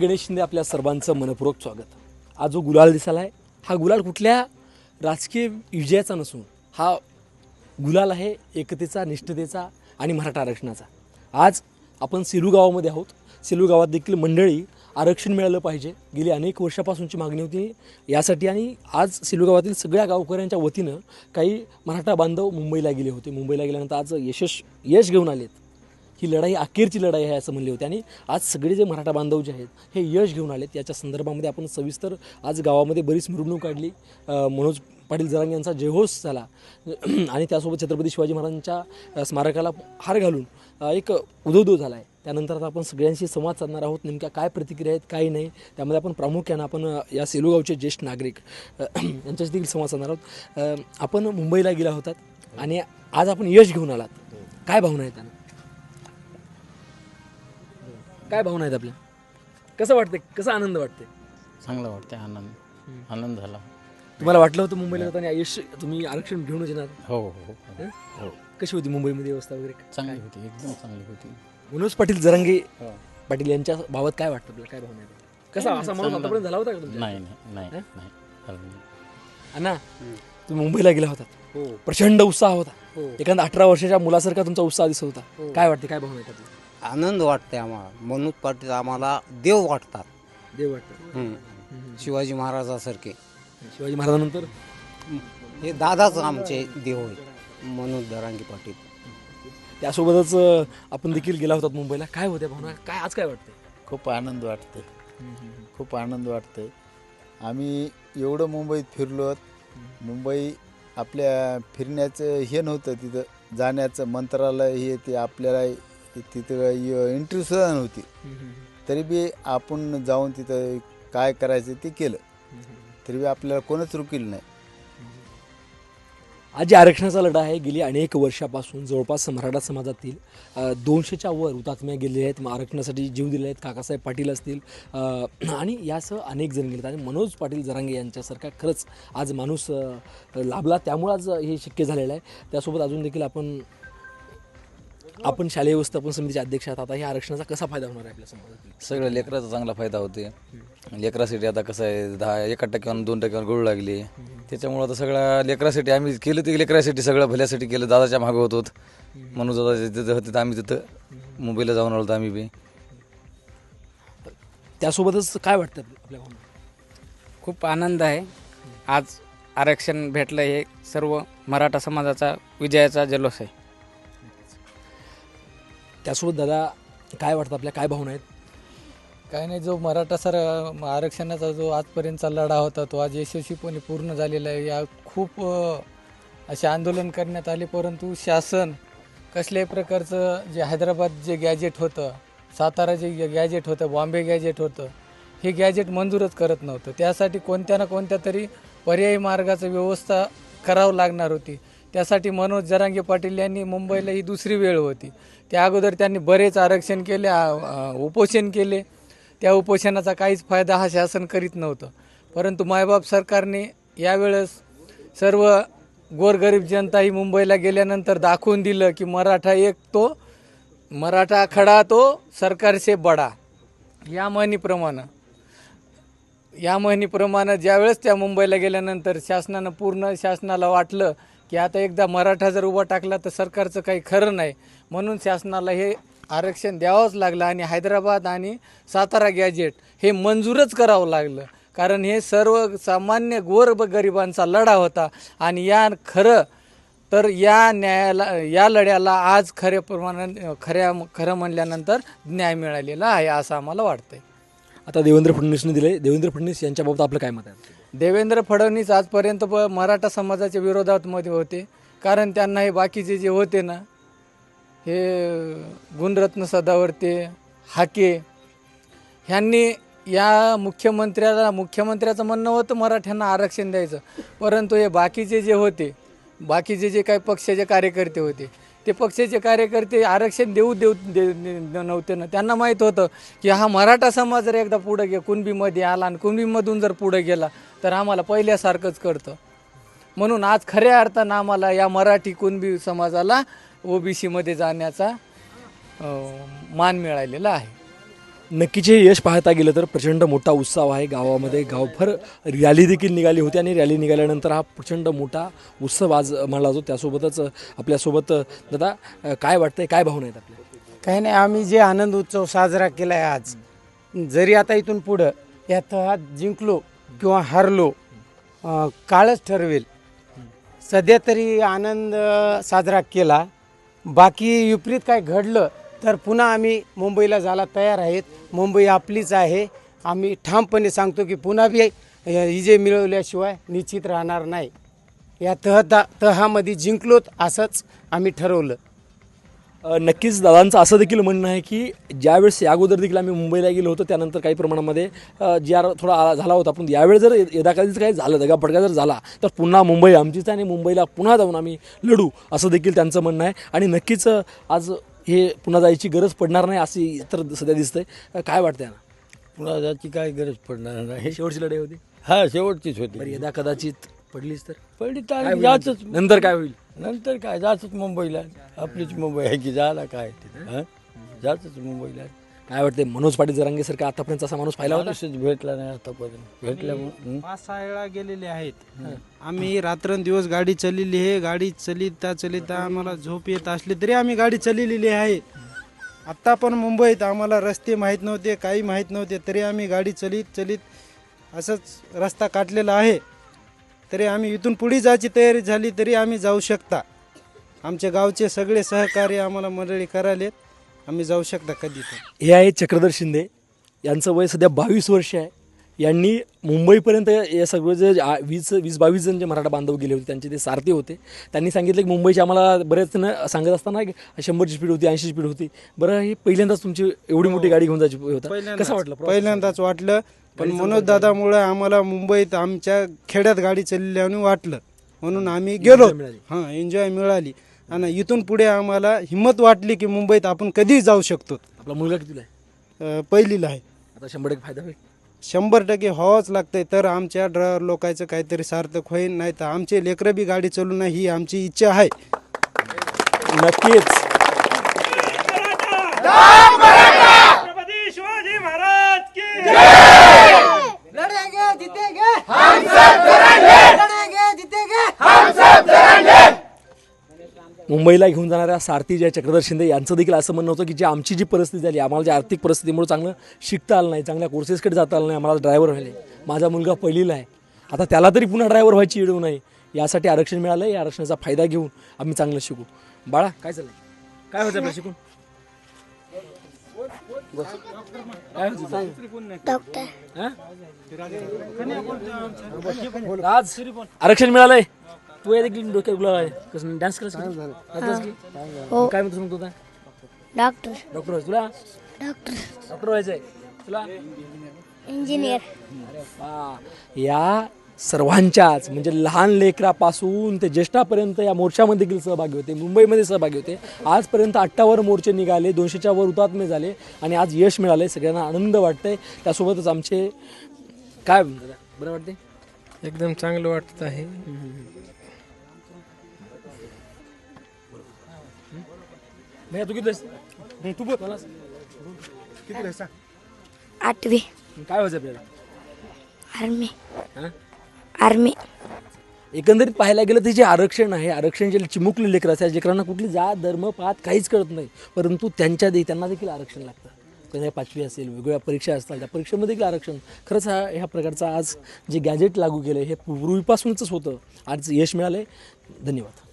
गणेश शिंदे आपल्या सर्वांचं मनपूर्वक स्वागत. आज जो गुलाल दिसाला आहे हा गुलाल कुठल्या राजकीय विजयाचा नसून हा गुलाल आहे एकतेचा निष्ठतेचा आणि मराठा आरक्षणाचा. आज आपण सेलू गावामध्ये आहोत. सेलू गावात देखील मंडळी आरक्षण मिळालं पाहिजे. गेली अनेक वर्षापासूनची मागणी होती. यासाठी आणि आज सेलू गावातील सगळ्या गावकऱ्यांच्या वतीनं काही मराठा बांधव मुंबईला गेले होते. मुंबईला गेल्यानंतर आज यशस यश घेऊन आलेत. ही लढाई अखेरची लढाई आहे असं म्हणले होते. आणि आज सगळे जे मराठा बांधव जे आहेत हे यश घेऊन आलेत. याच्या संदर्भामध्ये आपण सविस्तर आज गावामध्ये बरीच मिरवणूक काढली. मनोज पाटील जरांग यांचा जयघोष झाला. आणि त्यासोबत छत्रपती शिवाजी महाराजांच्या स्मारकाला हार घालून एक उदोदो झाला आहे त्यानंतर आता आपण सगळ्यांशी संवाद साधणार आहोत. नेमक्या काय प्रतिक्रिया आहेत काय नाही त्यामध्ये आपण प्रामुख्यानं आपण या सेलूगावचे ज्येष्ठ नागरिक यांच्याशी देखील संवाद साधणार आहोत. आपण मुंबईला गेला होतात आणि आज आपण यश घेऊन आलात. काय भावना आहेत त्यांना? काय भावना आहेत आपल्या? कसं वाटतंय? कसा आनंद वाटते चांगलं वाटते आनंद. आनंद झाला. तुम्हाला वाटलं होतं मुंबईला जाताना यश तुम्ही आरक्षण घेऊनच येणार? हो हो हो. हं? कशी होती मुंबईमध्ये व्यवस्था वगैरे? चांगली होती एकदम चांगली होती. मनोज पाटील जरांगे हो. पाटील यांच्या बाबत काय वाटतं आपल्याला? काय भावना आहेत? कसा असा माणूस. आतापर्यंत झाला होता का तुमच्या? नाही नाही नाही? नाही. अण्णा तुम्ही मुंबईला गेला होतात हो. प्रचंड उत्साह होता. हो. एखादा अठरा वर्षाच्या मुलासारखा तुमचा उत्साह दिसत होता. काय वाटते काय भावना आहेत आपल्या? आनंद वाटते आम्हाला. मनोज पाटील आम्हाला देव वाटतात. देव वाटतं हम्म. शिवाजी महाराजासारखे. शिवाजी महाराजांनंतर? हे दादाच आमचे देव आहेत मनोज दरांगी पाटील. त्यासोबतच अं, आपण देखील गेला होतात मुंबईला. काय होत्या भावना? काय आज काय वाटते खूप आनंद वाटते खूप आनंद वाटते आम्ही एवढं मुंबईत फिरलो मुंबई आपल्या फिरण्याचं हे नव्हतं तिथं. जाण्याचं मंत्रालय हे ते आपल्याला तिथं एंट्रीसुद्धा नव्हती. तरी बी आपण जाऊन तिथं काय करायचं ते केलं. तरी बी आपल्याला कोणच रुकील नाही. आज जे आरक्षणाचा लढा आहे. गेली अनेक वर्षापासून जवळपास मराठा समाजातील दोनशेच्या वर हुतात्म्या गेलेले आहेत. मग आरक्षणासाठी जीव दिले आहेत. काकासाहेब पाटील असतील आणि यासह अनेक जण गेलेत. आणि मनोज पाटील जरांगे यांच्यासारखा खरंच आज माणूस लाभला. त्यामुळं आज हे शक्य झालेलं आहे. त्यासोबत अजून देखील आपण आपण शालेय व्यवस्थापन समितीचे अध्यक्ष आहात आता ह्या आरक्षणाचा कसा फायदा होणार आहे आपल्या समाजातील सगळं लेकराचा चांगला फायदा होते. लेकरासाठी आता कसं आहे दहा एका टक्क्यावर दोन टक्क्यावर गळू लागली. त्याच्यामुळं आता सगळ्या लेकरासाठी आम्ही केलं ते लेकरासाठी सगळं भल्यासाठी केलं. दादाच्या मागं होतो म्हणून दादा तिथं होते तर आम्ही तिथं मुंबईला जाऊन आलो होतो आम्ही बी. त्यासोबतच काय वाटतं आपल्या खूप आनंद आहे. आज आरक्षण भेटलं हे सर्व मराठा समाजाचा विजयाचा जल्लोष आहे. त्यासोबत दादा काय वाटतं आपल्या? काय भावना आहेत? काही नाही जो मराठा सर आरक्षणाचा जो आजपर्यंतचा लढा होता तो आज यशस्वीपणे पूर्ण झालेला आहे. या खूप असे आंदोलन करण्यात आले परंतु शासन कसल्याही प्रकारचं जे हैदराबाद जे गॅजेट होतं सातारा जे गॅजेट होतं बॉम्बे गॅजेट होतं हे गॅजेट मंजूरच करत नव्हतं. त्यासाठी कोणत्या ना कोणत्या तरी पर्यायी मार्गाचं व्यवस्था करावं लागणार होती. त्यासाठी मनोज जरांगे पाटील यांनी मुंबईला ही दुसरी वेळ होती. त्या अगोदर त्यांनी बरेच आरक्षण केले उपोषण केले. त्या उपोषणाचा काहीच फायदा हा शासन करीत नव्हतं. परंतु मायबाप सरकारने यावेळेस सर्व गोरगरीब जनता ही मुंबईला गेल्यानंतर दाखवून दिलं की मराठा एक तो मराठा खडा तो सरकार से बडा. या म्हणीप्रमाणे या म्हणीप्रमाणे ज्यावेळेस त्या मुंबईला गेल्यानंतर शासनानं पूर्ण शासनाला वाटलं की आता एकदा मराठा जर उभा टाकला तर सरकारचं काही खरं नाही. म्हणून शासनाला हे आरक्षण द्यावंच लागलं आणि हैदराबाद आणि सातारा गॅजेट हे मंजूरच करावं लागलं. कारण हे सर्व सामान्य गोर गरिबांचा लढा होता आणि या खरं तर या न्यायाला या लढ्याला आज खऱ्या प्रमाणात खऱ्या खरं म्हणल्यानंतर न्याय मिळालेला आहे असं आम्हाला वाटतंय. आता देवेंद्र फडणवीसने दिले देवेंद्र फडणवीस यांच्याबाबत आपलं काय मत आहे? देवेंद्र फडणवीस आजपर्यंत प मराठा समाजाच्या विरोधात मध्ये होते. कारण त्यांना हे बाकीचे जे होते ना हे गुणरत्न सदावर्ते हाके ह्यांनी या मुख्यमंत्र्याला मुख्यमंत्र्याचं म्हणणं होतं मराठ्यांना आरक्षण द्यायचं. परंतु हे बाकीचे जे होते बाकीचे जे काही पक्षाचे कार्यकर्ते होते ते पक्षाचे कार्यकर्ते आरक्षण देऊ देऊ दे दे- नव्हते ना. त्यांना माहीत होतं की हा मराठा समाज जर एकदा पुढं गे कुणबीमध्ये आला आणि कुणबीमधून जर पुढं गेला तर आम्हाला पहिल्यासारखंच करतं म्हणून आज खऱ्या अर्थानं आम्हाला या मराठी कुणबी समाजाला ओबीसीमध्ये जाण्याचा अं, मान मिळालेला आहे. नक्कीच हे यश पाहता गेलं तर प्रचंड मोठा उत्साह आहे गावामध्ये. गावभर रॅली देखील निघाली होती आणि रॅली निघाल्यानंतर हा प्रचंड मोठा उत्सव आज मानला जातो. त्यासोबतच आपल्यासोबत दादा अ, काय वाटतंय? काय भावना आहेत आपल्या? काही नाही आम्ही जे आनंद उत्सव साजरा केला आहे आज जरी आता इथून पुढं या तहात जिंकलो किंवा हारलो काळच ठरवेल. सध्या तरी आनंद साजरा केला. बाकी विपरीत काय घडलं तर पुन्हा आम्ही मुंबईला जायला तयार आहेत. मुंबई आपलीच आहे. आम्ही ठामपणे सांगतो की पुन्हा बी विजय मिळवल्याशिवाय निश्चित राहणार नाही. या तहता तहामध्ये जिंकलोत असंच आम्ही ठरवलं. नक्कीच दादांचं असं देखील म्हणणं आहे की ज्यावेळेस या अगोदर देखील आम्ही मुंबईला गेलो होतो त्यानंतर काही प्रमाणामध्ये जी आर थोडा झाला होता. पण यावेळी जर यदाकधीच काही झालं दगापडगा जर झाला तर पुन्हा मुंबई आमचीच आणि मुंबईला पुन्हा जाऊन आम्ही लढू असं देखील त्यांचं म्हणणं आहे. आणि नक्कीच आज हे पुन्हा जायची गरज पडणार नाही अशी तर सध्या दिसतंय. काय वाटतंय ना पुन्हा जायची काय गरज पडणार नाही. शेवटची लढाई होती? हा शेवटचीच होती. यदा कदाचित पडलीच तर? पडली तर नंतर काय होईल? नंतर काय जातच मुंबईला. आपलीच मुंबई आहे की जायला काय हं? जातच मुंबईला. काय वाटतंय मनोज पाटील जरांगेसारखा आतापर्यंत असा माणूस पाहिला होता? भेटला नाही आतापर्यंत. भेटल्यामुळे पाच सहा वेळा गेलेले आहेत. आम्ही रात्रंदिवस गाडी चाललेली आहे. गाडी चलिता चलिता आम्हाला झोप येत असली तरी आम्ही गाडी चाललेली आहे. आत्ता पण मुंबईत आम्हाला रस्ते माहीत नव्हते काही माहीत नव्हते तरी आम्ही गाडी चलित चलित असंच रस्ता काढलेला आहे. तरी आम्ही इथून पुढे जायची तयारी झाली तरी आम्ही जाऊ शकता. आमच्या गावचे सगळे सहकार्य आम्हाला मंडळी करायलेत. आम्ही जाऊ शकता कधी हे आहेत चक्रधर शिंदे. यांचं वय सध्या बावीस वर्ष आहे. यांनी मुंबईपर्यंत या सगळं जे वीस वीस बावीस जण जे मराठा बांधव गेले होते त्यांचे ते सारथी होते. त्यांनी सांगितलं की मुंबईची आम्हाला बरेच जण सांगत असताना की शंभरची स्पीड होती ऐंशी स्पीड होती. बरं ही पहिल्यांदाच तुमची एवढी मोठी गाडी घेऊन जायची होता. कसं वाटलं? पहिल्यांदाच वाटलं. पण मनोज दादामुळे आम्हाला मुंबईत आमच्या खेड्यात गाडी चालल्याने वाटलं. म्हणून आम्ही गेलो. हां एन्जॉय मिळाली. आणि इथून पुढे आम्हाला हिंमत वाटली की मुंबईत आपण कधीही जाऊ शकतो. आपला मुलगा कितीला आहे? अं, पहिलीला आहे. आता शंभर टक्के फायदा होईल? शंभर टक्के व्हावंच लागतंय तर आमच्या ड्रायव्हर लोकांचं काहीतरी सार्थक होईल. नाही तर आमचे लेकरं बी गाडी चालू नाही ही आमची इच्छा आहे. नक्कीच. मुंबईला घेऊन जाणाऱ्या सारथी ज्या चक्रधर शिंदे यांचं देखील असं म्हणणं होतं की जी आमची जी परिस्थिती झाली आम्हाला जी आर्थिक परिस्थितीमुळे चांगलं शिकता आलं नाही चांगल्या कोर्सेसकडे जाता आलं नाही आम्हाला ड्रायव्हर व्हायला माझा मुलगा पहिलीला आहे. आता त्याला तरी पुन्हा ड्रायव्हर व्हायची येऊ नाही यासाठी आरक्षण मिळालं या आरक्षणाचा फायदा घेऊन आम्ही चांगलं शिकू. बाळा काय चाललंय काय आपलं शिकून? काय व्हायचं हा? राज आरक्षण मिळालंय? तू आहे देखील डोक्यात गुलाब आहे. कसं डान्स क्लास हो. काय म्हणतो सांगतो आता? डॉक्टर डॉक्टर व्हायचं तुला? डॉक्टर डॉक्टर व्हायचंय तुला? इंजिनियर हा. या सर्वांच्याच म्हणजे लहान लेकरापासून ते ज्येष्ठापर्यंत या मोर्चामध्ये देखील सहभागी होते. मुंबईमध्ये सहभागी होते. आजपर्यंत अठ्ठावर मोर्चे निघाले दोनशेच्या वर हुतात्मे झाले आणि आज यश मिळाले सगळ्यांना आनंद वाटतंय. त्यासोबतच आमचे काय बरं वाटते एकदम चांगलं वाटत आहे. भैया तू किती? तू बोल. मला किती? सांग. आठवी. काय व्हायचं आपल्याला? आर्मी. हा? आर्मी. एकंदरीत पाहायला गेलं तर जे आरक्षण आहे आरक्षण जे चिमुकले लेकरं असतात लेकरांना कुठली जात धर्म पात काहीच कळत नाही. परंतु त्यांच्या दे त्यांना देखील आरक्षण लागतं. कधी पाचवी असेल वेगवेगळ्या परीक्षा असतात त्या परीक्षेमध्ये देखील आरक्षण. खरंच हा ह्या प्रकारचा आज जे गॅजेट लागू केलं हे पूर्वीपासूनच होतं. आज यश मिळालं धन्यवाद.